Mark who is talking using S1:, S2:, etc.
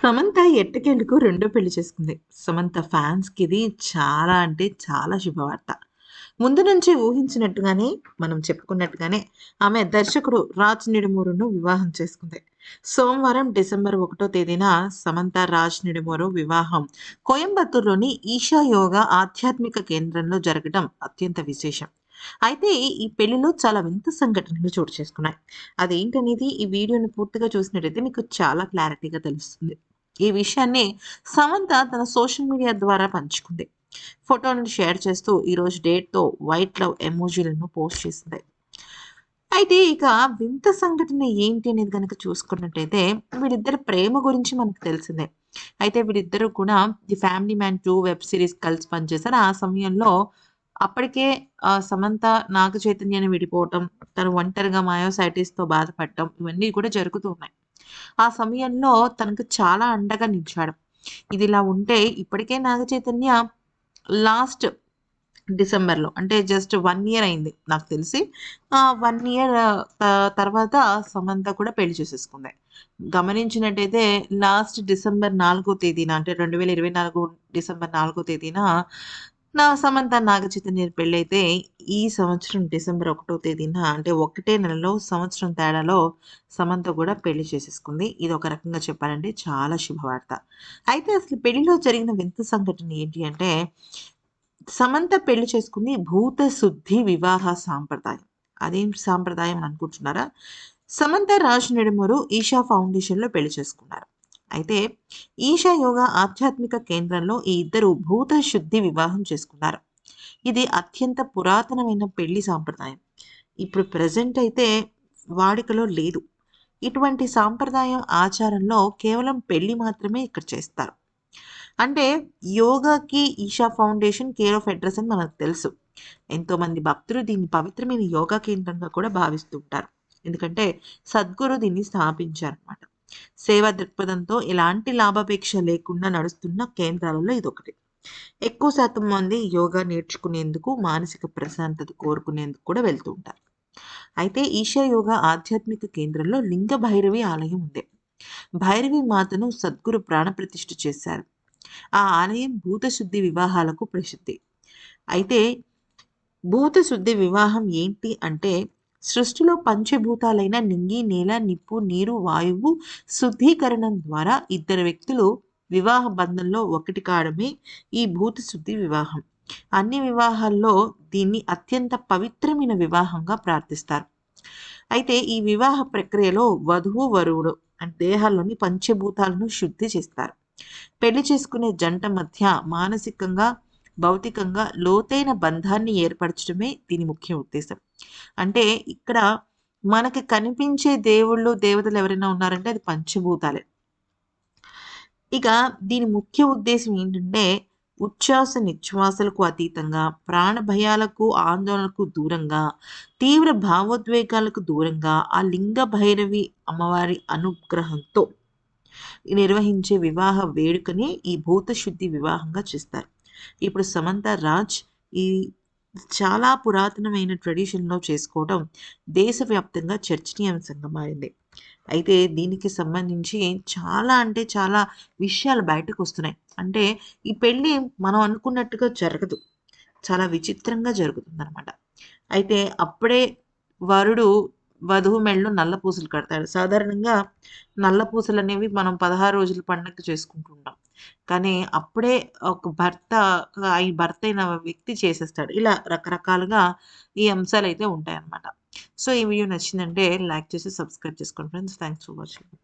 S1: సమంత ఎట్టకేలకు రెండో పెళ్ళి చేసుకుంది. సమంత ఫ్యాన్స్‌కి ఇది చాలా అంటే చాలా శుభవార్త. ముందు నుంచి ఊహించినట్టుగానే మనం చెప్పుకున్నట్టుగానే ఆమె దర్శకుడు రాజ్ నిడుమూరును వివాహం చేసుకుంది. సోమవారం డిసెంబర్ ఒకటో తేదీన సమంత, రాజ్ నిడుమూరు వివాహం కోయంబత్తూర్‌లోని ఈషా యోగా ఆధ్యాత్మిక కేంద్రంలో జరగడం అత్యంత విశేషం. అయితే ఈ పెళ్ళిలో చాలా వింత సంఘటనలు చోటు చేసుకున్నాయి. అదేంటనేది ఈ వీడియోని పూర్తిగా చూసినట్టయితే మీకు చాలా క్లారిటీగా తెలుస్తుంది. ఈ విషయాన్ని సమంత తన సోషల్ మీడియా ద్వారా పంచుకుంది. ఫోటోలను షేర్ చేస్తూ ఈరోజు డేట్‌తో వైట్ లవ్ ఎమోజీలను పోస్ట్ చేసింది. అయితే ఇక వింత సంఘటన ఏంటి అనేది కనుక చూసుకున్నట్టయితే వీళ్ళిద్దరి ప్రేమ గురించి మనకు తెలిసిందే. అయితే వీళ్ళిద్దరూ కూడా 'the family man two web series కలిసి పనిచేశారు. ఆ సమయంలో అప్పటికే సమంత నాగ చైతన్యాన్ని విడిపోవటం, తను ఒంటరిగా మయోసైటిస్‌తో బాధపడటం ఇవన్నీ కూడా జరుగుతున్నాయి ఆ సమయంలో తనకు చాలా అండగా నిలిచాడు. ఇదిలా ఉంటే ఇప్పటికే నాగ చైతన్య లాస్ట్ డిసెంబర్‌లో అంటే జస్ట్ వన్ ఇయర్ అయింది నాకు తెలిసి. వన్ ఇయర్ తర్వాత సమంత కూడా పెళ్ళి చేసేసుకుంది. గమనించినట్టయితే లాస్ట్ డిసెంబర్ నాలుగో తేదీన అంటే 2024 డిసెంబర్ నాలుగో తేదీన నా సమంత, నాగచైతన్య పెళ్ళైతే ఈ సంవత్సరం డిసెంబర్ ఒకటో తేదీన అంటే ఒకటే నెలలో సంవత్సరం తేడాలో సమంత కూడా పెళ్ళి చేసేసుకుంది. ఇది ఒక రకంగా చెప్పాలంటే చాలా శుభవార్త. అయితే అసలు పెళ్ళిలో జరిగిన వింత సంఘటన ఏంటి అంటే సమంత పెళ్ళి చేసుకుంది భూత శుద్ధి వివాహ సాంప్రదాయం. అదేం సాంప్రదాయం అని అనుకుంటున్నారా? సమంత, రాజ్ నిడుమూరు ఈషా ఫౌండేషన్‌లో పెళ్ళి చేసుకున్నారు. అయితే ఈషా యోగ ఆధ్యాత్మిక కేంద్రంలో ఈ ఇద్దరు భూత శుద్ధి వివాహం చేసుకున్నారు. ఇది అత్యంత పురాతనమైన పెళ్ళి సాంప్రదాయం. ఇప్పుడు ప్రజెంట్ అయితే వాడుకలో లేదు. ఇటువంటి సాంప్రదాయం ఆచారంలో కేవలం పెళ్ళి మాత్రమే ఇక్కడ చేస్తారు. అంటే యోగాకి Isha foundation care of address అని మనకు తెలుసు. ఎంతోమంది భక్తులు దీన్ని పవిత్రమైన యోగా కేంద్రంగా కూడా భావిస్తూ ఉంటారు. ఎందుకంటే సద్గురు దీన్ని స్థాపించారన్నమాట. సేవా దృక్పథంతో ఎలాంటి లాభాపేక్ష లేకుండా నడుస్తున్న కేంద్రాలలో ఇదొకటి. ఎక్కువ శాతం మంది యోగా నేర్చుకునేందుకు, మానసిక ప్రశాంతత కోరుకునేందుకు కూడా వెళ్తూ ఉంటారు. అయితే ఈశా యోగా ఆధ్యాత్మిక కేంద్రంలో లింగ భైరవి ఆలయం ఉంది. భైరవి మాతను సద్గురు ప్రాణప్రతిష్ఠ చేశారు. ఆ ఆలయం భూత శుద్ధి వివాహాలకు ప్రసిద్ధి. అయితే భూత శుద్ధి వివాహం ఏంటి అంటే సృష్టిలో పంచభూతాలైన నింగి, నేల, నిప్పు, నీరు, వాయువు శుద్ధీకరణం ద్వారా ఇద్దరు వ్యక్తులు వివాహ బంధంలో ఒకటి కావడమే ఈ భూత శుద్ధి వివాహం. అన్ని వివాహాల్లో దీన్ని అత్యంత పవిత్రమైన వివాహంగా ప్రార్థిస్తారు. అయితే ఈ వివాహ ప్రక్రియలో వధువు, వరువుడు దేహాల్లోని పంచభూతాలను శుద్ధి చేస్తారు. పెళ్ళి చేసుకునే జంట మధ్య మానసికంగా, భౌతికంగా లోతైన బంధాన్ని ఏర్పరచడమే దీని ముఖ్య ఉద్దేశం. అంటే ఇక్కడ మనకి కనిపించే దేవుళ్ళు, దేవతలు ఎవరైనా ఉన్నారంటే అది పంచభూతాలే. ఇక దీని ముఖ్య ఉద్దేశం ఏంటంటే ఉచ్ఛ్వాస నిశ్వాసాలకు అతీతంగా, ప్రాణభయాలకు ఆందోళనకు దూరంగా, తీవ్ర భావోద్వేగాలకు దూరంగా ఆ లింగ భైరవి అమ్మవారి అనుగ్రహంతో నిర్వహించే వివాహ వేడుకని ఈ భూత శుద్ధి వివాహంగా చేస్తారు. ఇప్పుడు సమంత, రాజ్ ఈ చాలా పురాతనమైన ట్రెడిషన్‌లో చేసుకోవడం దేశవ్యాప్తంగా చర్చనీయాంశంగా మారింది. అయితే దీనికి సంబంధించి చాలా అంటే చాలా విషయాలు బయటకు వస్తున్నాయి అంటే ఈ పెళ్ళి మనం అనుకున్నట్టుగా జరగదు. చాలా విచిత్రంగా జరుగుతుందనమాట. అయితే అప్పుడే వరుడు వధువు మెడలో నల్ల పూసలు కడతాడు. సాధారణంగా నల్ల పూసలు అనేవి మనం 16 రోజుల పండుగ చేసుకుంటుంటాం కానీ అప్పుడే ఒక భర్త ఈ భర్త అయిన వ్యక్తి చేసేస్తాడు. ఇలా రకరకాలుగా ఈ అంశాలు అయితే ఉంటాయన్నమాట. సో ఈ వీడియో నచ్చిందంటే లైక్ చేసి సబ్స్క్రైబ్ చేసుకోండి ఫ్రెండ్స్. Thanks for watching.